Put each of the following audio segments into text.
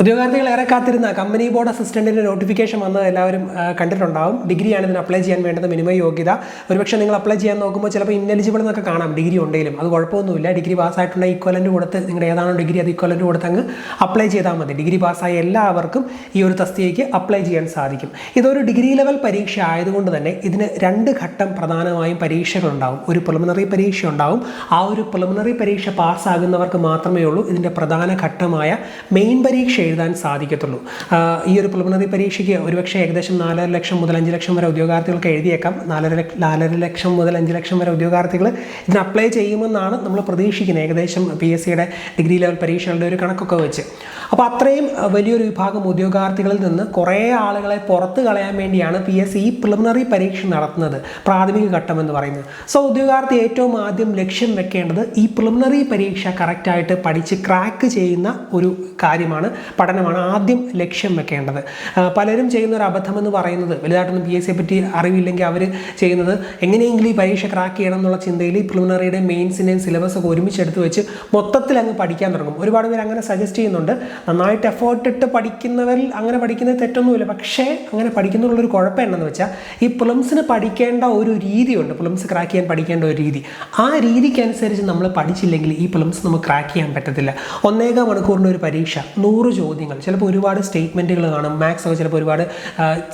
ഉദ്യോഗാർത്ഥികൾ ഏറെ കാത്തിരുന്ന കമ്പനി ബോർഡ് അസിസ്റ്റന്റിന്റെ നോട്ടിഫിക്കേഷൻ വന്നത് എല്ലാവരും കണ്ടിട്ടുണ്ടാവും. ഡിഗ്രിയാണ് ഇതിന് അപ്ലൈ ചെയ്യാൻ വേണ്ടത് മിനിമം യോഗ്യത. ഒരുപക്ഷെ നിങ്ങൾ അപ്ലൈ ചെയ്യാൻ നോക്കുമ്പോൾ ചിലപ്പോൾ ഇന്നലിജിബിൾ എന്നൊക്കെ കാണാം ഡിഗ്രി ഉണ്ടെങ്കിലും. അത് കുഴപ്പമൊന്നുമില്ല. ഡിഗ്രി പാസ്സായിട്ടുണ്ടെങ്കിൽ ഈക്വലന്റ് കൊടുത്ത് നിങ്ങളുടെ ഏതാണോ ഡിഗ്രി അത് ഇക്വലന്റ് കൊടുത്ത് അങ്ങ് അപ്ലൈ ചെയ്താൽ മതി. ഡിഗ്രി പാസ്സായ എല്ലാവർക്കും ഈ ഒരു തസ്തികയ്ക്ക് അപ്ലൈ ചെയ്യാൻ സാധിക്കും. ഇതൊരു ഡിഗ്രി ലെവൽ പരീക്ഷ ആയതുകൊണ്ട് തന്നെ ഇതിന് രണ്ട് ഘട്ടം പ്രധാനമായും പരീക്ഷകളുണ്ടാവും. ഒരു പ്രിലിമിനറി പരീക്ഷ ഉണ്ടാവും. ആ ഒരു പ്രിലിമിനറി പരീക്ഷ പാസ്സാകുന്നവർക്ക് മാത്രമേ ഉള്ളൂ. ഇതിന്റെ പ്രധാന ഘട്ടമായ മെയിൻ പരീക്ഷ എഴുതാൻ സാധിക്കത്തുള്ളൂ. ഈ ഒരു പ്രിലിമിനറി പരീക്ഷയ്ക്ക് ഒരുപക്ഷെ ഏകദേശം നാലര ലക്ഷം മുതൽ അഞ്ച് ലക്ഷം വരെ ഉദ്യോഗാർത്ഥികൾക്ക് എഴുതിയേക്കാം. നാലര നാലര ലക്ഷം മുതൽ അഞ്ച് ലക്ഷം വരെ ഉദ്യോഗാർത്ഥികൾ ഇതിന് അപ്ലൈ ചെയ്യുമെന്നാണ് നമ്മൾ പ്രതീക്ഷിക്കുന്നത്. ഏകദേശം പി എസ് സിയുടെ ഡിഗ്രി ലെവൽ പരീക്ഷകളുടെ ഒരു കണക്കൊക്കെ വെച്ച്. അപ്പോൾ അത്രയും വലിയൊരു വിഭാഗം ഉദ്യോഗാർത്ഥികളിൽ നിന്ന് കുറേ ആളുകളെ പുറത്ത് കളയാൻ വേണ്ടിയാണ് പി എസ് സി ഈ പ്രിലിമിനറി പരീക്ഷ നടത്തുന്നത്. പ്രാഥമിക ഘട്ടം എന്ന് പറയുന്നത്. സോ ഉദ്യോഗാർത്ഥി ഏറ്റവും ആദ്യം ലക്ഷ്യം വെക്കേണ്ടത് ഈ പ്രിലിമിനറി പരീക്ഷ കറക്റ്റായിട്ട് പഠിച്ച് ക്രാക്ക് ചെയ്യുന്ന ഒരു കാര്യമാണ്. പഠനമാണ് ആദ്യം ലക്ഷ്യം വെക്കേണ്ടത്. പലരും ചെയ്യുന്ന ഒരു അബദ്ധമെന്ന് പറയുന്നത് വലുതായിട്ടൊന്നും പി എസ് സിയെ പറ്റി അറിവില്ലെങ്കിൽ അവർ ചെയ്യുന്നത് എങ്ങനെയെങ്കിലും ഈ പരീക്ഷ ക്രാക്ക് ചെയ്യണം എന്നുള്ള ചിന്തയിൽ ഈ പ്രിലിമിനറിയുടെ മെയിൻസിന്റെയും സിലബസ് ഒക്കെ ഒരുമിച്ച് എടുത്ത് വെച്ച് മൊത്തത്തിൽ അങ്ങ് പഠിക്കാൻ തുടങ്ങും. ഒരുപാട് പേര് അങ്ങനെ സജസ്റ്റ് ചെയ്യുന്നുണ്ട്. നന്നായിട്ട് എഫേർട്ട് ഇട്ട് പഠിക്കുന്നവരിൽ അങ്ങനെ പഠിക്കുന്നത് തെറ്റൊന്നുമില്ല. പക്ഷേ അങ്ങനെ പഠിക്കുന്നതിലുള്ളൊരു കുഴപ്പം എന്താണെന്ന് വെച്ചാൽ ഈ പ്ലംസിന് പഠിക്കേണ്ട ഒരു രീതിയുണ്ട്. പ്ലംസ് ക്രാക്ക് ചെയ്യാൻ പഠിക്കേണ്ട ഒരു രീതി. ആ രീതിക്കനുസരിച്ച് നമ്മൾ പഠിച്ചില്ലെങ്കിൽ ഈ പ്ലംസ് നമുക്ക് ക്രാക്ക് ചെയ്യാൻ പറ്റത്തില്ല. ഒന്നേകാം മണിക്കൂറിന്റെ ഒരു പരീക്ഷ. നൂറ് ചോദ്യങ്ങൾ. ചിലപ്പോൾ ഒരുപാട് സ്റ്റേറ്റ്മെന്റുകൾ കാണും. മാത്സ് ഒക്കെ ചിലപ്പോൾ ഒരുപാട്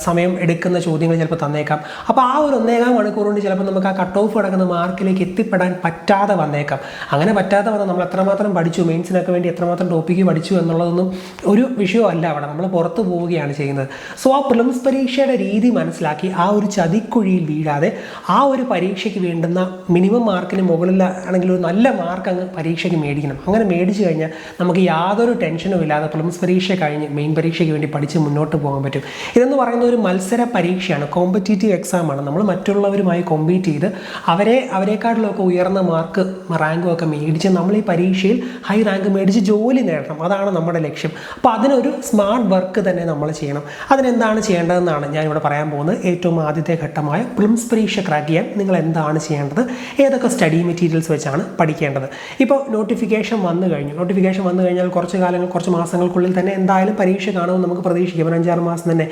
സമയം എടുക്കുന്ന ചോദ്യങ്ങൾ ചിലപ്പോൾ തന്നേക്കാം. അപ്പോൾ ആ ഒരു ഒന്നേകാൽ മണിക്കൂർ കൊണ്ട് ചിലപ്പോൾ നമുക്ക് ആ കട്ട് ഓഫ് കിടക്കുന്ന മാർക്കിലേക്ക് എത്തിപ്പെടാൻ പറ്റാതെ വന്നേക്കാം. അങ്ങനെ പറ്റാതെ വന്നാൽ നമ്മൾ എത്രമാത്രം പഠിച്ചു മെയിൻസിനൊക്കെ വേണ്ടി എത്രമാത്രം ടോപ്പിക്ക് പഠിച്ചു എന്നുള്ളതൊന്നും ഒരു വിഷയമല്ല അവിടെ. നമ്മൾ പുറത്ത് പോവുകയാണ് ചെയ്യുന്നത്. സോ ആ പ്രിലിംസ് പരീക്ഷയുടെ രീതി മനസ്സിലാക്കി ആ ഒരു ചതിക്കുഴിയിൽ വീഴാതെ ആ ഒരു പരീക്ഷയ്ക്ക് വേണ്ടുന്ന മിനിമം മാർക്കിന് മുകളിൽ ആണെങ്കിൽ ഒരു നല്ല മാർക്ക് അങ്ങ് പരീക്ഷയ്ക്ക് മേടിക്കണം. അങ്ങനെ മേടിച്ചു കഴിഞ്ഞാൽ നമുക്ക് യാതൊരു ടെൻഷനും ഇല്ലാതെ പ്രിലിംസ് പരീക്ഷ കഴിഞ്ഞ് മെയിൻ പരീക്ഷയ്ക്ക് വേണ്ടി പഠിച്ച് മുന്നോട്ട് പോകാൻ പറ്റും. ഇതെന്ന് പറയുന്ന ഒരു മത്സര പരീക്ഷയാണ്. കോമ്പറ്റീറ്റീവ് എക്സാമാണ് നമ്മൾ മറ്റുള്ളവരുമായി കോമ്പീറ്റ് ചെയ്ത് അവരെ അവരെക്കാട്ടിലൊക്കെ ഉയർന്ന മാർക്ക് റാങ്കും ഒക്കെ മേടിച്ച് നമ്മൾ ഈ പരീക്ഷയിൽ ഹൈ റാങ്ക് മേടിച്ച് ജോലി നേടണം. അതാണ് നമ്മുടെ ലക്ഷ്യം. അപ്പോൾ അതിനൊരു സ്മാർട്ട് വർക്ക് തന്നെ നമ്മൾ ചെയ്യണം. അതിനെന്താണ് ചെയ്യേണ്ടതെന്നാണ് ഞാൻ പറയാൻ പോകുന്നത്. ഏറ്റവും ആദ്യത്തെ ഘട്ടമായ പ്ലിംസ് പരീക്ഷ ക്രാക്ക് ചെയ്യാൻ നിങ്ങൾ എന്താണ് ചെയ്യേണ്ടത്? ഏതൊക്കെ സ്റ്റഡി മെറ്റീരിയൽസ് വെച്ചാണ് പഠിക്കേണ്ടത്? ഇപ്പോൾ നോട്ടിഫിക്കേഷൻ വന്നു കഴിഞ്ഞു. നോട്ടിഫിക്കേഷൻ വന്നു കഴിഞ്ഞാൽ കുറച്ച് കാലങ്ങൾ കുറച്ച് മാസങ്ങൾക്കുള്ളിൽ തന്നെ എന്തായാലും പരീക്ഷ കാണുമെന്ന് നമുക്ക് പ്രതീക്ഷിക്കാം. ഒരു അഞ്ചാറ് മാസം തന്നെ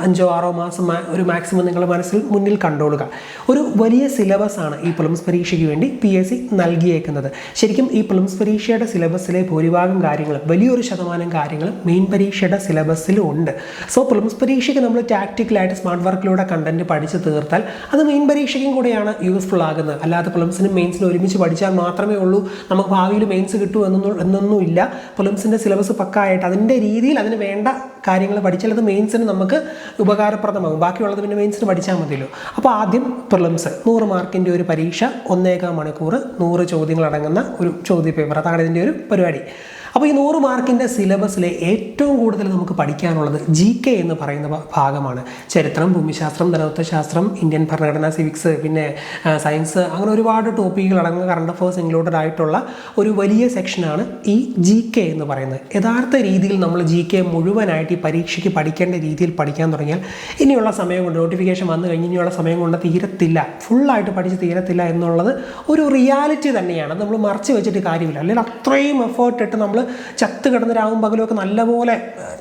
അഞ്ചോ ആറോ മാസം ഒരു മാക്സിമം നിങ്ങളുടെ മനസ്സിൽ മുന്നിൽ കണ്ടോളുക. ഒരു വലിയ സിലബസ് ആണ് ഈ പ്രിലിംസ് പരീക്ഷയ്ക്ക് വേണ്ടി പി എസ് സി നൽകിയേക്കുന്നത്. ശരിക്കും ഈ പ്രിലിംസ് പരീക്ഷയുടെ സിലബസിലെ ഭൂരിഭാഗം കാര്യങ്ങളും വലിയൊരു ശതമാനം കാര്യങ്ങളും മെയിൻ പരീക്ഷയുടെ സിലബസിലും ഉണ്ട്. സോ പ്രിലിംസ് പരീക്ഷയ്ക്ക് നമ്മൾ ടാക്റ്റിക്കലായിട്ട് സ്മാർട്ട് വർക്കിലൂടെ കണ്ടന്റ് പഠിച്ച് തീർത്താൽ അത് മെയിൻ പരീക്ഷയ്ക്കും കൂടെയാണ് യൂസ്ഫുൾ ആകുന്നത്. അല്ലാതെ പ്രിലിംസിനും മെയിൻസിനും ഒരുമിച്ച് പഠിച്ചാൽ മാത്രമേ ഉള്ളൂ. നമുക്ക് ഭാവിയിൽ മെയിൻസ് കിട്ടൂ എന്നൊന്നും എന്നൊന്നും ഇല്ല പ്രിലിംസിന്റെ സിലബസ് പക്കായിട്ട് അതിന്റെ രീതിയിൽ അതിന് വേണ്ട കാര്യങ്ങൾ പഠിച്ചാൽ അത് മെയിൻസിന് നമുക്ക് ഉപകാരപ്രദമാകും. ബാക്കിയുള്ളത് പിന്നെ മെയിൻസിന് പഠിച്ചാൽ മതിയല്ലോ. അപ്പോൾ ആദ്യം പ്രിലിംസ് നൂറ് മാർക്കിന്റെ ഒരു പരീക്ഷ ഒന്നേകാൽ മണിക്കൂർ നൂറ് ചോദ്യങ്ങൾ അടങ്ങുന്ന ഒരു ചോദ്യ പേപ്പർ അതാണ് ഇതിന്റെ ഒരു പരിപാടി. അപ്പോൾ ഈ നൂറ് മാർക്കിന്റെ സിലബസിലെ ഏറ്റവും കൂടുതൽ നമുക്ക് പഠിക്കാനുള്ളത് ജി കെ എന്ന് പറയുന്ന ഭാഗമാണ്. ചരിത്രം ഭൂമിശാസ്ത്രം ധനതത്വശാസ്ത്രം ഇന്ത്യൻ ഭരണഘടന സിവിക്സ് പിന്നെ സയൻസ് അങ്ങനെ ഒരുപാട് ടോപ്പിക്കുകൾ അടങ്ങുന്ന കറണ്ട് അഫേഴ്സ് ഇൻക്ലൂഡഡ് ആയിട്ടുള്ള ഒരു വലിയ സെക്ഷനാണ് ഈ ജി കെ എന്ന് പറയുന്നത്. യഥാർത്ഥ രീതിയിൽ നമ്മൾ ജി കെ മുഴുവനായിട്ട് ഈ പരീക്ഷയ്ക്ക് പഠിക്കേണ്ട രീതിയിൽ പഠിക്കാൻ തുടങ്ങിയാൽ ഇനിയുള്ള സമയം കൊണ്ട് നോട്ടിഫിക്കേഷൻ വന്നു കഴിഞ്ഞ് ഇനിയുള്ള സമയം കൊണ്ട് തീരത്തില്ല. ഫുള്ളായിട്ട് പഠിച്ച് തീരത്തില്ല എന്നുള്ളത് ഒരു റിയാലിറ്റി തന്നെയാണ്. നമ്മൾ മറച്ചു വെച്ചിട്ട് കാര്യമില്ല. അല്ലെങ്കിൽ അത്രയും എഫേർട്ട് ഇട്ട് നമ്മൾ ചത്ത് കിടന്ന് രാവും പകലുമൊക്കെ നല്ലപോലെ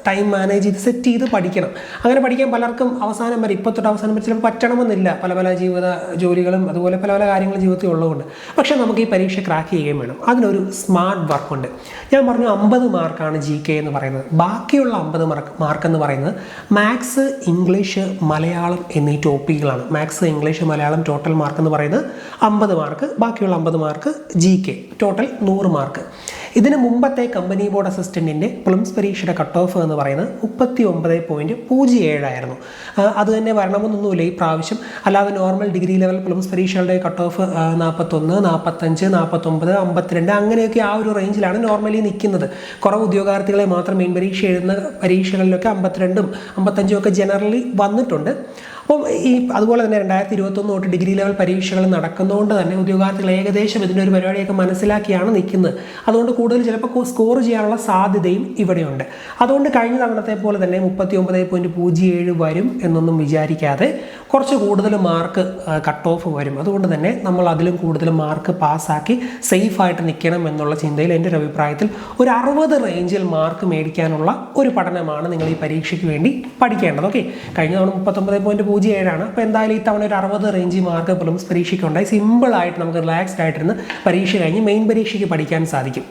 ടൈം മാനേജ് ചെയ്ത് സെറ്റ് ചെയ്ത് പഠിക്കണം. അങ്ങനെ പഠിക്കാൻ പലർക്കും അവസാനം വരെ ഇപ്പോൾ തൊട്ട് അവസാനം വരെ ചിലപ്പോൾ പറ്റണമെന്നില്ല. പല പല ജീവിത ജോലികളും അതുപോലെ പല പല കാര്യങ്ങളും ജീവിതത്തിൽ ഉള്ളതുകൊണ്ട്. പക്ഷേ നമുക്ക് ഈ പരീക്ഷ ക്രാക്ക് ചെയ്യുകയും വേണം. അതിനൊരു സ്മാർട്ട് വർക്കുണ്ട് ഞാൻ പറഞ്ഞു അമ്പത് മാർക്കാണ് ജി കെ എന്ന് പറയുന്നത്. ബാക്കിയുള്ള അമ്പത് മാർക്ക് മാർക്ക് എന്ന് പറയുന്നത് മാത്സ് ഇംഗ്ലീഷ് മലയാളം എന്നീ ടോപ്പിക്കുകളാണ് maths English Malayalam total mark എന്ന് പറയുന്നത് അമ്പത് മാർക്ക് ബാക്കിയുള്ള അമ്പത് മാർക്ക് ജി കെ ടോട്ടൽ നൂറ് മാർക്ക് ഇതിന് മുമ്പത്തെ കമ്പനി ബോർഡ് അസിസ്റ്റന്റിന്റെ പ്ലംസ് പരീക്ഷയുടെ കട്ട് ഓഫ് എന്ന് പറയുന്നത് മുപ്പത്തി ഒമ്പത് പോയിന്റ് പൂജ്യം ഏഴായിരുന്നു. അത് തന്നെ വരണമെന്നൊന്നുമില്ല ഈ പ്രാവശ്യം. അല്ലാതെ നോർമൽ ഡിഗ്രി ലെവൽ പ്ലംസ് പരീക്ഷകളുടെ കട്ട് ഓഫ് നാൽപ്പത്തൊന്ന് നാൽപ്പത്തഞ്ച് നാൽപ്പത്തൊമ്പത് അമ്പത്തിരണ്ട് അങ്ങനെയൊക്കെ ആ ഒരു റേഞ്ചിലാണ് നോർമലി നിൽക്കുന്നത്. കുറവ് ഉദ്യോഗാർത്ഥികളെ മാത്രം മെയിൻ പരീക്ഷ എഴുതുന്ന പരീക്ഷകളിലൊക്കെ അമ്പത്തിരണ്ടും അമ്പത്തഞ്ചും ഒക്കെ ജനറലി വന്നിട്ടുണ്ട്. അപ്പം ഈ അതുപോലെ തന്നെ രണ്ടായിരത്തി ഇരുപത്തൊന്ന് തൊട്ട് ഡിഗ്രി ലെവൽ പരീക്ഷകൾ നടക്കുന്നതുകൊണ്ട് തന്നെ ഉദ്യോഗാർത്ഥികൾ ഏകദേശം ഇതിന്റെ ഒരു പരിപാടിയൊക്കെ മനസ്സിലാക്കിയാണ് നിൽക്കുന്നത്. അതുകൊണ്ട് കൂടുതൽ ചിലപ്പോൾ സ്കോർ ചെയ്യാനുള്ള സാധ്യതയും ഇവിടെയുണ്ട്. അതുകൊണ്ട് കഴിഞ്ഞ തവണത്തെ പോലെ തന്നെ മുപ്പത്തി ഒമ്പത് പോയിന്റ് പൂജ്യം ഏഴ് വരും എന്നൊന്നും വിചാരിക്കാതെ കുറച്ച് കൂടുതൽ മാർക്ക് കട്ട് ഓഫ് വരും. അതുകൊണ്ട് തന്നെ നമ്മൾ അതിലും കൂടുതൽ മാർക്ക് പാസ്സാക്കി സേഫായിട്ട് നിൽക്കണം എന്നുള്ള ചിന്തയിൽ എന്റെ ഒരു അഭിപ്രായത്തിൽ ഒരു അറുപത് റേഞ്ചിൽ മാർക്ക് മേടിക്കാനുള്ള ഒരു പഠനമാണ് നിങ്ങൾ ഈ പരീക്ഷയ്ക്ക് വേണ്ടി പഠിക്കേണ്ടത്. ഓക്കെ? കഴിഞ്ഞ തവണ മുപ്പത്തൊമ്പത് പോയിന്റ് പൂജ്യം ഏഴാണ്. അപ്പോൾ എന്തായാലും ഈ തവണ ഒരു അറുപത് റേഞ്ച് മാർക്ക് പോലും പരീക്ഷയ്ക്ക് ഉണ്ടായി സിമ്പിളായിട്ട് നമുക്ക് റിലാക്സ്ഡ് ആയിട്ടിരുന്ന് പരീക്ഷ കഴിഞ്ഞ് മെയിൻ പരീക്ഷയ്ക്ക് പഠിക്കാൻ സാധിക്കും.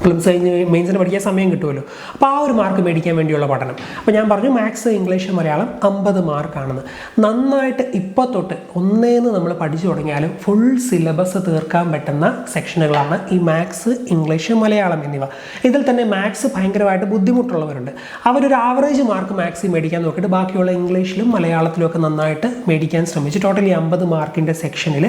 പ്രിലിംസ് കഴിഞ്ഞ് മെയിൻസിന് പഠിക്കാൻ സമയം കിട്ടുമല്ലോ. അപ്പോൾ ആ ഒരു മാർക്ക് മേടിക്കാൻ വേണ്ടിയുള്ള പഠനം. അപ്പോൾ ഞാൻ പറഞ്ഞു മാത്സ് ഇംഗ്ലീഷ് മലയാളം അമ്പത് മാർക്കാണെന്ന് നന്നായിട്ട് ഇപ്പോൾ തൊട്ട് ഒന്നേന്ന് നമ്മൾ പഠിച്ചു തുടങ്ങിയാലും ഫുൾ സിലബസ് തീർക്കാൻ പറ്റുന്ന സെക്ഷനുകളാണ് ഈ മാത്സ് ഇംഗ്ലീഷ് മലയാളം എന്നിവ. ഇതിൽ തന്നെ മാത്സ് ഭയങ്കരമായിട്ട് ബുദ്ധിമുട്ടുള്ളവരുണ്ട്. അവരൊരു ആവറേജ് മാർക്ക് മാത്സ് മേടിക്കാൻ നോക്കിയിട്ട് ബാക്കിയുള്ള ഇംഗ്ലീഷിലും മലയാളത്തിലും ഒക്കെ നന്നായിട്ട് മേടിക്കാൻ ശ്രമിച്ചു. ടോട്ടലി അമ്പത് മാർക്കിന്റെ സെക്ഷനിൽ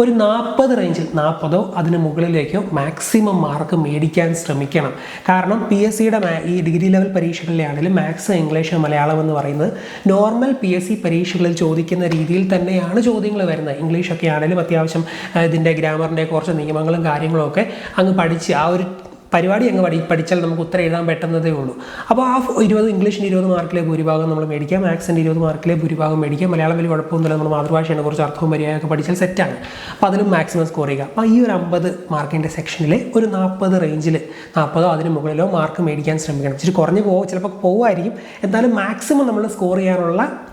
ഒരു നാൽപ്പത് റേഞ്ചിൽ നാൽപ്പതോ അതിന് മുകളിലേക്കോ മാക്സിമം മാർക്ക് മേടിക്കാൻ ശ്രമിക്കണം. കാരണം പി എസ് സിയുടെ ഈ ഡിഗ്രി ലെവൽ പരീക്ഷകളിലാണെങ്കിലും മാത്സ് ഇംഗ്ലീഷ് മലയാളം എന്ന് പറയുന്നത് നോർമൽ പി എസ് സി പരീക്ഷകളിൽ ചോദിക്കുന്ന രീതിയിൽ തന്നെയാണ് ചോദ്യങ്ങൾ വരുന്നത്. ഇംഗ്ലീഷൊക്കെ ആണെങ്കിലും അത്യാവശ്യം ഇതിന്റെ ഗ്രാമറിന്റെ കുറച്ച് നിയമങ്ങളും കാര്യങ്ങളും ഒക്കെ അങ്ങ് പഠിച്ച് ആ ഒരു പരിപാടി അങ്ങ് പഠി പഠിച്ചാൽ നമുക്ക് ഉത്തരം എഴുതാൻ പറ്റുന്നതേ ഉള്ളൂ. അപ്പോൾ ആ ഇരുപത് ഇംഗ്ലീഷിന്റെ ഇരുപത് മാർക്കിലെ ഭൂരിഭാഗം നമ്മൾ മേടിക്കാം. മാത്സിന്റെ ഇരുപത് മാർക്കിലെ ഭൂരിഭാഗം മേടിക്കാം. മലയാളം വലിയ കുഴപ്പമൊന്നുമില്ല. നമ്മൾ മാതൃഭാഷയാണ് കുറച്ച് അർത്ഥവും മര്യാദയൊക്കെ പഠിച്ചാൽ സെറ്റാണ് അപ്പോൾ അതിലും മാക്സിമം സ്കോർ ചെയ്യുക. അപ്പോൾ ഈ ഒരു അമ്പത് മാർക്കിന്റെ സെക്ഷനിലെ ഒരു നാൽപ്പത് റേഞ്ചിൽ നാൽപ്പതോ അതിന് മുകളിലോ മാർക്ക് മേടിക്കാൻ ശ്രമിക്കണം. ഇച്ചിരി കുറഞ്ഞ് പോകും ചിലപ്പോൾ പോകുമായിരിക്കും എന്തായാലും മാക്സിമം നമ്മൾ സ്കോർ ചെയ്യാനുള്ള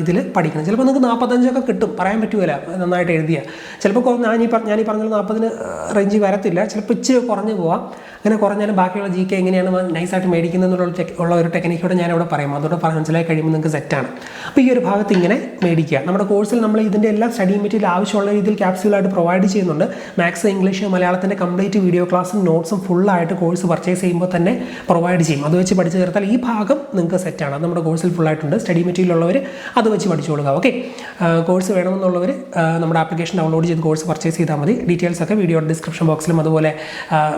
ഇതിൽ പഠിക്കണം. ചിലപ്പോൾ നിങ്ങൾക്ക് നാൽപ്പത്തഞ്ചൊക്കെ കിട്ടും. പറയാൻ പറ്റുമല്ല നന്നായിട്ട് എഴുതിയ. ചിലപ്പോൾ ഞാൻ ഈ പറഞ്ഞ ഞാൻ ഈ പറഞ്ഞ നാൽപ്പതിന് റേഞ്ച് വരത്തില്ല. ചിലപ്പോൾ ഇച്ചിരി കുറഞ്ഞു പോവാം. അങ്ങനെ കുറഞ്ഞാലും ബാക്കിയുള്ള ജി കെ എങ്ങനെയാണ് നൈസായിട്ട് മേടിക്കുന്നത് എന്നുള്ള ടെക് ഉള്ള ഒരു ടെക്നിക്കോടെ ഞാൻ ഇവിടെ പറയാം. അതോടെ പറഞ്ഞ് മനസ്സിലായി കഴിയുമ്പോൾ നിങ്ങൾക്ക് സെറ്റാണ് അപ്പോൾ ഈ ഒരു ഭാഗത്ത് ഇങ്ങനെ മേടിക്കുക. നമ്മുടെ കോഴ്സിൽ നമ്മൾ ഇതിന്റെ എല്ലാ സ്റ്റഡി മെറ്റീരിയൽ ആവശ്യമുള്ള രീതിയിൽ ക്യാപ്സ്യൂളായിട്ട് പ്രൊവൈഡ് ചെയ്യുന്നുണ്ട്. മാത്സ് ഇംഗ്ലീഷ് മലയാളത്തിന്റെ കംപ്ലീറ്റ് വീഡിയോ ക്ലാസ്സും നോട്ട്സും ഫുള്ളായിട്ട് കോഴ്സ് പർച്ചേസ് ചെയ്യുമ്പോൾ തന്നെ പ്രൊവൈഡ് ചെയ്യും. അത് വെച്ച് പഠിച്ചു തീർത്താൽ ഈ ഭാഗം നിങ്ങൾക്ക് സെറ്റാണ് നമ്മുടെ കോഴ്സിൽ ഫുള്ളായിട്ടുണ്ട് സ്റ്റഡി മെറ്റീരിയൽ ഉള്ളവർ അത് വെച്ച് പഠിച്ചോളുക ഓക്കെ കോഴ്സ് വേണമെന്നുള്ളവർ നമ്മുടെ ആപ്ലിക്കേഷൻ ഡൗൺലോഡ് ചെയ്ത് കോഴ്സ് പർച്ചേസ് ചെയ്താൽ മതി. ഡീറ്റെയിൽസ് ഒക്കെ വീഡിയോയുടെ ഡിസ്ക്രിപ്ഷൻ ബോക്സിലും അതുപോലെ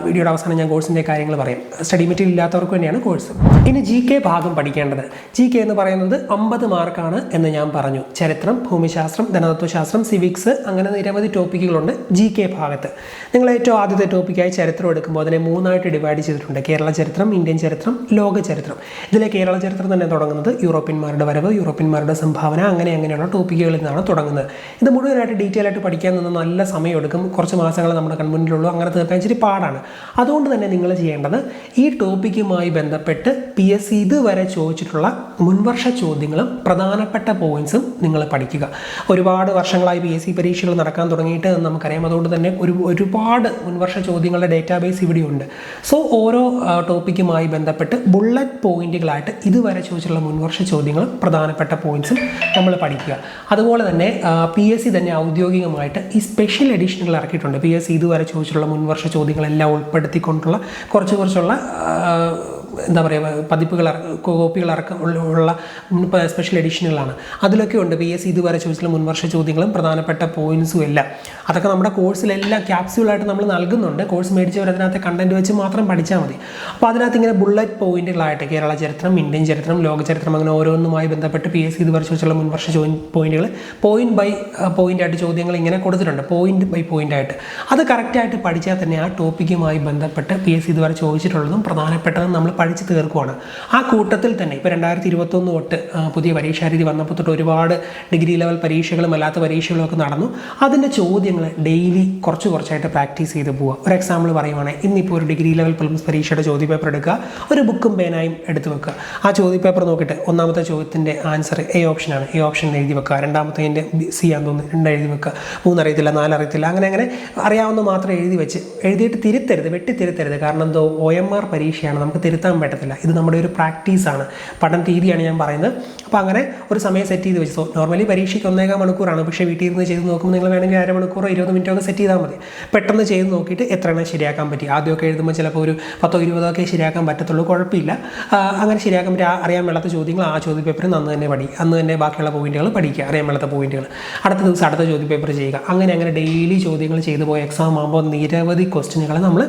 വീഡിയോയുടെ അവസാനം ഞാൻ കോഴ്സിന്റെ കാര്യങ്ങൾ പറയും. സ്റ്റഡി മെറ്റീരിയൽ ഇല്ലാത്തവർക്ക് വേണ്ടിയാണ് കോഴ്സ് ഇനി ജി കെ ഭാഗം പഠിക്കേണ്ടത്. ജി കെ എന്ന് പറയുന്നത് അമ്പത് മാർക്കാണ് എന്ന് ഞാൻ പറഞ്ഞു. ചരിത്രം ഭൂമിശാസ്ത്രം ധനതത്വശാസ്ത്രം സിവിക്സ് അങ്ങനെ നിരവധി ടോപ്പിക്കുകളുണ്ട് ജി കെ ഭാഗത്ത്. നിങ്ങൾ ഏറ്റവും ആദ്യത്തെ ടോപ്പിക്കായി ചരിത്രം എടുക്കുമ്പോൾ അതിനെ മൂന്നായിട്ട് ഡിവൈഡ് ചെയ്തിട്ടുണ്ട്. കേരള ചരിത്രം ഇന്ത്യൻ ചരിത്രം ലോക ചരിത്രം. ഇതിലെ കേരള ചരിത്രം തന്നെ തുടങ്ങുന്നത് യൂറോപ്യന്മാരുടെ വരവ് യൂറോപ്യന്മാരുടെ സംഭാവന അങ്ങനെ അങ്ങനെയുള്ള ടോപ്പിക്കുകളിൽ നിന്നാണ് തുടങ്ങുന്നത്. ഇത് മുഴുവനായിട്ട് ഡീറ്റെയിൽ ആയിട്ട് പഠിക്കാൻ നിന്ന് നല്ല സമയമെടുക്കും കുറച്ച് മാസങ്ങൾ നമ്മുടെ കൺമുന്നിലുള്ളൂ. അങ്ങനെ തീർക്കാൻ ഇച്ചിരി പാടാണ്. അതുകൊണ്ട് തന്നെ നിങ്ങൾ ചെയ്യേണ്ടത് ഈ ടോപ്പിക്കുമായി ബന്ധപ്പെട്ട് പി എസ് സി ഇതുവരെ ചോദിച്ചിട്ടുള്ള മുൻവർഷ ചോദ്യങ്ങളും പ്രധാനപ്പെട്ട പോയിന്റ്സും നിങ്ങൾ പഠിക്കുക. ഒരുപാട് വർഷങ്ങളായി പി എസ് സി പരീക്ഷകൾ നടക്കാൻ തുടങ്ങിയിട്ട് നമുക്കറിയാം. അതുകൊണ്ട് തന്നെ ഒരു ഒരുപാട് മുൻവർഷ ചോദ്യങ്ങളുടെ ഡേറ്റാബേസ് ഇവിടെയുണ്ട്. സോ ഓരോ ടോപ്പിക്കുമായി ബന്ധപ്പെട്ട് ബുള്ളറ്റ് പോയിന്റുകളായിട്ട് ഇതുവരെ ചോദിച്ചിട്ടുള്ള മുൻവർഷ ചോദ്യങ്ങളും പ്രധാനപ്പെട്ട പോയിന്റ്സും നമ്മൾ പഠിക്കുക. അതുപോലെ തന്നെ പി എസ് സി തന്നെ ഔദ്യോഗികമായിട്ട് ഈ സ്പെഷ്യൽ എഡിഷനുകൾ ഇറക്കിയിട്ടുണ്ട്. പി എസ് സി ഇതുവരെ ചോദിച്ചിട്ടുള്ള മുൻവർഷ ചോദ്യങ്ങളെല്ലാം ഉൾപ്പെടുത്തിക്കൊണ്ടുള്ള കുറച്ച് കുറച്ചുള്ള എന്താ പറയുക പതിപ്പുകൾ കോപ്പികൾ ഇറക്കം ഉള്ള സ്പെഷ്യൽ എഡിഷനുകളാണ് അതിലൊക്കെ ഉണ്ട് പി എസ് സി ഇതുവരെ ചോദിച്ചിട്ടുള്ള മുൻവർഷ ചോദ്യങ്ങളും പ്രധാനപ്പെട്ട പോയിന്റ്സും എല്ലാം. അതൊക്കെ നമ്മുടെ കോഴ്സിലെല്ലാം ക്യാപ്സ്യൂളായിട്ട് നമ്മൾ നൽകുന്നുണ്ട്. കോഴ്സ് മേടിച്ചവർ അതിനകത്തെ കണ്ടന്റ് വെച്ച് മാത്രം പഠിച്ചാൽ മതി. അപ്പോൾ അതിനകത്ത് ഇങ്ങനെ ബുള്ളറ്റ് പോയിന്റുകളായിട്ട് കേരള ചരിത്രം ഇന്ത്യൻ ചരിത്രം ലോക ചരിത്രം അങ്ങനെ ഓരോന്നുമായി ബന്ധപ്പെട്ട് പി എസ് സി ഇതുവരെ ചോദിച്ചുള്ള മുൻവർഷ പോയിന്റുകൾ പോയിന്റ് ബൈ പോയിന്റ് ആയിട്ട് ചോദ്യങ്ങൾ ഇങ്ങനെ കൊടുത്തിട്ടുണ്ട്. പോയിന്റ് ബൈ പോയിന്റ് ആയിട്ട്. അത് കറക്റ്റായിട്ട് പഠിച്ചാൽ തന്നെ ആ ടോപ്പിക്കുമായി ബന്ധപ്പെട്ട് പി എസ് സി ഇതുവരെ ചോദിച്ചിട്ടുള്ളതും പ്രധാനപ്പെട്ടതും നമ്മൾ പഠിച്ച് തീർക്കുവാണ്. ആ കൂട്ടത്തിൽ തന്നെ ഇപ്പോൾ രണ്ടായിരത്തി ഇരുപത്തൊന്ന് തൊട്ട് പുതിയ പരീക്ഷാരീതി വന്നപ്പോൾ തൊട്ട് ഒരുപാട് ഡിഗ്രി ലെവൽ പരീക്ഷകളും അല്ലാത്ത പരീക്ഷകളും ഒക്കെ നടന്നു. അതിന്റെ ചോദ്യങ്ങൾ ഡെയിലി കുറച്ച് കുറച്ചായിട്ട് പ്രാക്ടീസ് ചെയ്ത് പോവുക. ഒരു എക്സാമ്പിൾ പറയുവാണെങ്കിൽ ഇന്നിപ്പോൾ ഒരു ഡിഗ്രി ലെവൽ പ്രിലിംസ് പരീക്ഷയുടെ ചോദ്യ പേപ്പർ എടുക്കുക. ഒരു ബുക്കും പേനായും എടുത്ത് വെക്കുക. ആ ചോദ്യ പേപ്പർ നോക്കിയിട്ട് ഒന്നാമത്തെ ചോദ്യത്തിന്റെ ആൻസർ എ ഓപ്ഷനാണ് എ ഓപ്ഷൻ എഴുതി വെക്കുക. രണ്ടാമത്തെ സി ആണെന്ന് തോന്നുന്നു. രണ്ട് എഴുതി വെക്കുക. മൂന്നറിയത്തില്ല നാലറിയത്തില്ല അങ്ങനെ അങ്ങനെ അറിയാവുന്ന മാത്രം എഴുതി വെച്ച് എഴുതിയിട്ട് തിരുത്തരുത് വെട്ടി തിരുത്തരുത് കാരണം എന്തോ ഒ എം ആർ പരീക്ഷയാണ്. നമുക്ക് തിരുത്താൻ പറ്റത്തില്ല. ഇത് നമ്മുടെ ഒരു പ്രാക്ടീസാണ് പഠന രീതിയാണ് ഞാൻ പറയുന്നത്. അപ്പോൾ അങ്ങനെ ഒരു സമയം സെറ്റ് ചെയ്ത് വെച്ചു. നോർമലി പരീക്ഷയ്ക്ക് ഒന്നേകാൽ മണിക്കൂറാണ്. പക്ഷേ വീട്ടിൽ ഇരുന്ന് ചെയ്ത് നോക്കുമ്പോൾ നിങ്ങൾ വേണമെങ്കിൽ അരമണിക്കൂറോ ഇരുപത് മിനിറ്റോ ഒക്കെ സെറ്റ് ചെയ്താൽ മതി. പെട്ടെന്ന് ചെയ്ത് നോക്കിയിട്ട് എത്ര എണ്ണം ശരിയാക്കാൻ പറ്റി. ആദ്യമൊക്കെ എഴുതുമ്പോൾ ചിലപ്പോൾ ഒരു പത്തോ ഇരുപതോ ഒക്കെ ശരിയാക്കാൻ പറ്റത്തുള്ളൂ. കുഴപ്പമില്ല. അങ്ങനെ ശരിയാക്കാൻ പറ്റുക അറിയാൻ മേളാത്ത ചോദ്യങ്ങൾ ആ ചോദ്യ പേപ്പറിൽ അന്ന് തന്നെ പഠി. അന്ന് തന്നെ ബാക്കിയുള്ള പോയിന്റുകൾ പഠിക്കുക. അറിയാൻ മേളാത്ത പോയിന്റുകൾ അടുത്ത ദിവസം അടുത്ത ചോദ്യ പേപ്പർ ചെയ്യുക. അങ്ങനെ അങ്ങനെ ഡെയിലി ചോദ്യങ്ങൾ ചെയ്തു പോയ എക്സാം ആകുമ്പോൾ നിരവധി ക്വസ്റ്റ്യനുകൾ നമ്മൾ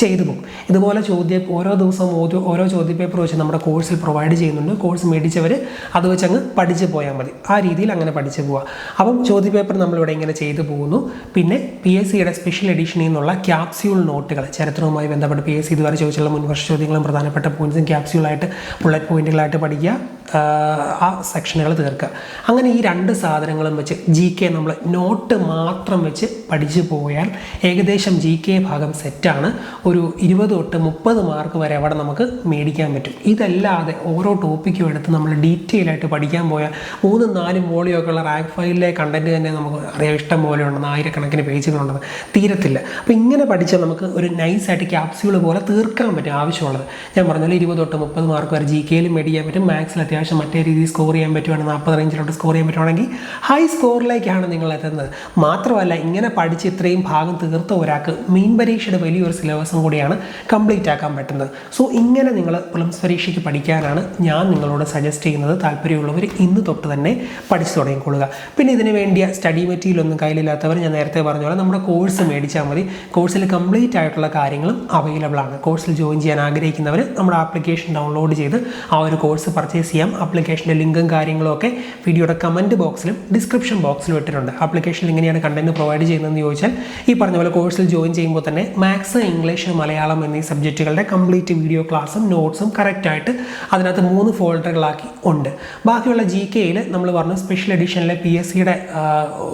ചെയ്തു പോകും. ഇതുപോലെ ചോദ്യ ഓരോ ദിവസവും ഓരോ ഓരോ ചോദ്യ പേപ്പർ വെച്ച് നമ്മുടെ കോഴ്സിൽ പ്രൊവൈഡ് ചെയ്യുന്നുണ്ട്. കോഴ്സ് മേടിച്ചവർ അത് വെച്ച് അങ്ങ് പഠിച്ച് പോയാൽ മതി. ആ രീതിയിൽ അങ്ങനെ പഠിച്ച് പോവുക അപ്പം ചോദ്യ പേപ്പർ നമ്മളിവിടെ ഇങ്ങനെ ചെയ്തു പോകുന്നു. പിന്നെ പി എസ് സിയുടെ സ്പെഷ്യൽ എഡിഷനിൽ നിന്നുള്ള ക്യാപ്സ്യൂൾ നോട്ടുകൾ ചരിത്രവുമായി ബന്ധപ്പെട്ട് പി എസ് സി ഇതുവരെ ചോദിച്ചുള്ള മുൻവർഷ ചോദ്യങ്ങളും പ്രധാനപ്പെട്ട പോയിന്റ്സും ക്യാപ്സ്യൂളായിട്ട് ബുള്ളറ്റ് പോയിന്റുകളായിട്ട് പഠിക്കുക. ആ സെക്ഷനുകൾ തീർക്കുക. അങ്ങനെ ഈ രണ്ട് സാധനങ്ങളും വെച്ച് ജി കെ നമ്മൾ നോട്ട് മാത്രം വെച്ച് പഠിച്ചു പോയാൽ ഏകദേശം ജി കെ ഭാഗം സെറ്റാണ് ഒരു ഇരുപത് തൊട്ട് മുപ്പത് മാർക്ക് വരെ അവിടെ നമുക്ക് മേടിക്കാൻ പറ്റും. ഇതല്ലാതെ ഓരോ ടോപ്പിക്കും എടുത്ത് നമ്മൾ ഡീറ്റെയിൽ ആയിട്ട് പഠിക്കാൻ പോയാൽ മൂന്നും നാലും വോളിയൊക്കെ ഉള്ള റാങ്ക് ഫയലിലെ കണ്ടന്റ് തന്നെ നമുക്ക് അറിയാം. ഇഷ്ടം പോലെ ഉണ്ടെന്ന് ആയിരക്കണക്കിന് പേജുകളുണ്ടെന്ന് തീരത്തില്ല. അപ്പോൾ ഇങ്ങനെ പഠിച്ചാൽ നമുക്ക് ഒരു നൈസായിട്ട് ക്യാപ്സ്യൂൾ പോലെ തീർക്കാൻ പറ്റും ആവശ്യമുള്ളത്. ഞാൻ പറഞ്ഞാൽ ഇരുപത് തൊട്ട് മുപ്പത് മാർക്ക് വരെ ജി കെയിലും മേടിക്കാൻ പറ്റും. അത്യാവശ്യം മറ്റേ രീതിയിൽ സ്കോർ ചെയ്യാൻ പറ്റുവാണെങ്കിൽ നാൽപ്പത് റേഞ്ചിലോട്ട് സ്കോർ ചെയ്യാൻ പറ്റുവാണെങ്കിൽ ഹൈ സ്കോറിലേക്കാണ് നിങ്ങൾ എത്തുന്നത്. മാത്രമല്ല ഇങ്ങനെ പഠിച്ച് ഇത്രയും ഭാഗം തീർത്ത ഒരാൾക്ക് മെയിൻ പരീക്ഷയുടെ വലിയൊരു സിലബസും കൂടിയാണ് കംപ്ലീറ്റ് ആക്കാൻ പറ്റുന്നത്. സോ ഇങ്ങനെ നിങ്ങൾ പ്രിലിംസ് പരീക്ഷയ്ക്ക് പഠിക്കാനാണ് ഞാൻ നിങ്ങളോട് സജസ്റ്റ് ചെയ്യുന്നത്. താല്പര്യമുള്ളവർ ഇന്ന് തൊട്ട് തന്നെ പഠിച്ചു തുടങ്ങിക്കൊള്ളുക. പിന്നെ ഇതിന് വേണ്ടിയ സ്റ്റഡി മെറ്റീരിയൽ ഒന്നും കയ്യിലില്ലാത്തവർ ഞാൻ നേരത്തെ പറഞ്ഞ പോലെ നമ്മുടെ കോഴ്സ് മേടിച്ചാൽ മതി. കോഴ്സിൽ കംപ്ലീറ്റ് ആയിട്ടുള്ള കാര്യങ്ങളും അവൈലബിൾ ആണ്. കോഴ്സിൽ ജോയിൻ ചെയ്യാൻ ആഗ്രഹിക്കുന്നവർ നമ്മുടെ ആപ്ലിക്കേഷൻ ഡൗൺലോഡ് ചെയ്ത് ആ ഒരു കോഴ്സ് പർച്ചേസ് ചെയ്യാം ആപ്ലിക്കേഷന്റെ ലിങ്കും കാര്യങ്ങളും ഒക്കെ വീഡിയോയുടെ കമന്റ് ബോക്സിലും ഡിസ്ക്രിപ്ഷൻ ബോക്സിലും ഇട്ടിട്ടുണ്ട്. ആപ്ലിക്കേഷനിൽ എങ്ങനെയാണ് കണ്ടന്റ് പ്രൊവൈഡ് ചെയ്യുന്നതെന്ന് ചോദിച്ചാൽ ഈ പറഞ്ഞ പോലെ കോഴ്സിൽ ജോയിൻ ചെയ്യുമ്പോൾ തന്നെ മാത്സ് ഇംഗ്ലീഷ് മലയാളം എന്നീ സബ്ജക്റ്റുകളുടെ കംപ്ലീറ്റ് വീഡിയോ ക്ലാസ്സും നോട്ട്സും കറക്റ്റായിട്ട് അതിനകത്ത് മൂന്ന് ഫോൾഡറുകളാക്കി ഉണ്ട്. ബാക്കിയുള്ള ജി കെയിൽ നമ്മൾ പറഞ്ഞു സ്പെഷ്യൽ എഡിഷനിലെ പി എസ് സിയുടെ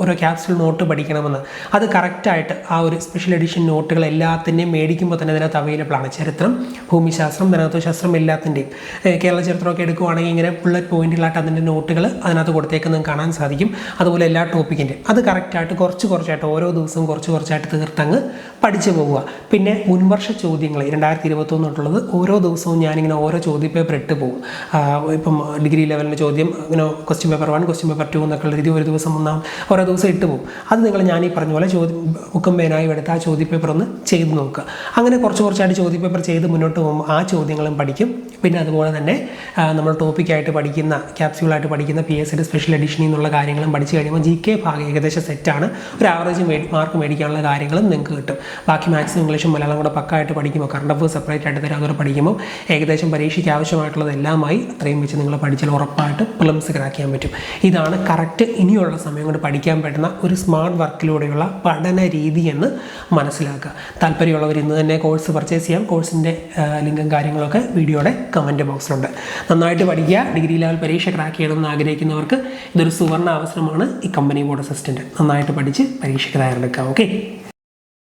ഓരോ ക്യാപ്സുൽ നോട്ട് പഠിക്കണമെന്ന്. അത് കറക്റ്റായിട്ട് ആ ഒരു സ്പെഷ്യൽ എഡിഷൻ നോട്ടുകൾ എല്ലാത്തിന്റെയും മേടിക്കുമ്പോൾ തന്നെ അതിനകത്ത് അവൈലബിൾ ആണ്. ചരിത്രം ഭൂമിശാസ്ത്രം ധനതത്വശാസ്ത്രം എല്ലാത്തിന്റെയും കേരള ചരിത്രമൊക്കെ എടുക്കുവാണെങ്കിൽ ഇങ്ങനെ ബുള്ളറ്റ് പോയിന്റുകളായിട്ട് അതിന്റെ നോട്ടുകൾ അതിനകത്ത് കൊടുത്തേക്കുന്നത് കാണാൻ സാധിക്കും. അതുപോലെ എല്ലാ ടോപ്പിക്കിന്റെ. അത് കറക്റ്റായിട്ട് കുറച്ച് കുറച്ചായിട്ട് ഓരോ ദിവസവും കുറച്ച് കുറച്ചായിട്ട് തീർത്തങ്ങ് പഠിച്ചു പോവുക പിന്നെ മുൻവർഷ ചോദ്യങ്ങൾ രണ്ടായിരത്തി ഇരുപത്തൊന്ന് തൊട്ടുള്ളത് ഓരോ ദിവസവും ഞാനിങ്ങനെ ഓരോ ചോദ്യ പേപ്പർ ഇട്ട് പോകും. ഇപ്പം ഡിഗ്രി ലെവലിന്റെ ചോദ്യം ഇങ്ങനെ question paper one question paper two എന്നൊക്കെ ഉള്ള രീതി ഒരു ദിവസം ഒന്നാം ഓരോ ദിവസം ഇട്ട് പോകും. അത് നിങ്ങൾ ഞാൻ ഈ പറഞ്ഞ പോലെ ചോദ്യം ബുക്കും പേനായും എടുത്ത് ആ ചോദ്യ പേപ്പർ ഒന്ന് ചെയ്ത് നോക്കുക. അങ്ങനെ കുറച്ച് കുറച്ചായിട്ട് ചോദ്യ പേപ്പർ ചെയ്ത് മുന്നോട്ട് പോകുമ്പോൾ ആ ചോദ്യങ്ങളും പഠിക്കും. പിന്നെ അതുപോലെ തന്നെ നമ്മൾ ടോപ്പിക്കായിട്ട് പഠിക്കുന്ന ക്യാപ്സ്യൂളായിട്ട് പഠിക്കുന്ന പി എസ് സിയുടെ സ്പെഷ്യൽ എഡിഷനിൽ നിന്നുള്ള കാര്യങ്ങളും പഠിച്ചു കഴിയുമ്പോൾ ജി കെ ഭാഗം ഏകദേശം സെറ്റാണ് ഒരു ആവറേജ് മാർക്ക് മേടിക്കാനുള്ള കാര്യങ്ങളും നിങ്ങൾക്ക് കിട്ടും. ബാക്കി മാത്സും ഇംഗ്ലീഷും മലയാളം കൂടെ പക്കായിട്ട് പഠിക്കുമ്പോൾ കറണ്ട് അഫേഴ്സ് സെപ്പറേറ്റ് ആയിട്ട് തരാം. അതുപോലെ പഠിക്കുമ്പോൾ ഏകദേശം പരീക്ഷയ്ക്ക് ആവശ്യമായിട്ടുള്ളത് എല്ലാമായി അത്രയും വെച്ച് നിങ്ങൾ പഠിച്ചാൽ ഉറപ്പായിട്ട് പ്ലംസ് ക്രാക്ക് ചെയ്യാൻ പറ്റും. ഇതാണ് കറക്റ്റ് ഇനിയുള്ള സമയം കൊണ്ട് പഠിക്കാൻ പറ്റുന്ന ഒരു സ്മാർട്ട് വർക്കിലൂടെയുള്ള പഠന രീതി എന്ന് മനസ്സിലാക്കുക. താല്പര്യമുള്ളവർ ഇന്ന് തന്നെ കോഴ്സ് പർച്ചേസ് ചെയ്യാം. കോഴ്സിന്റെ ലിങ്കും കാര്യങ്ങളൊക്കെ വീഡിയോയുടെ കമന്റ് ബോക്സിലുണ്ട് നന്നായിട്ട് പഠിക്കുക. ഡിഗ്രി ലെവൽ പരീക്ഷ ക്രാക്ക് ചെയ്യണമെന്ന് ആഗ്രഹിക്കുന്നവർക്ക് ഇതൊരു സുവർണ അവസരമാണ് ഈ കമ്പനി ബോർഡ് അസിസ്റ്റന്റ് നന്നായിട്ട് പഠിച്ച് പരീക്ഷയ്ക്ക് തയ്യാറെടുക്കുക. ഓക്കെ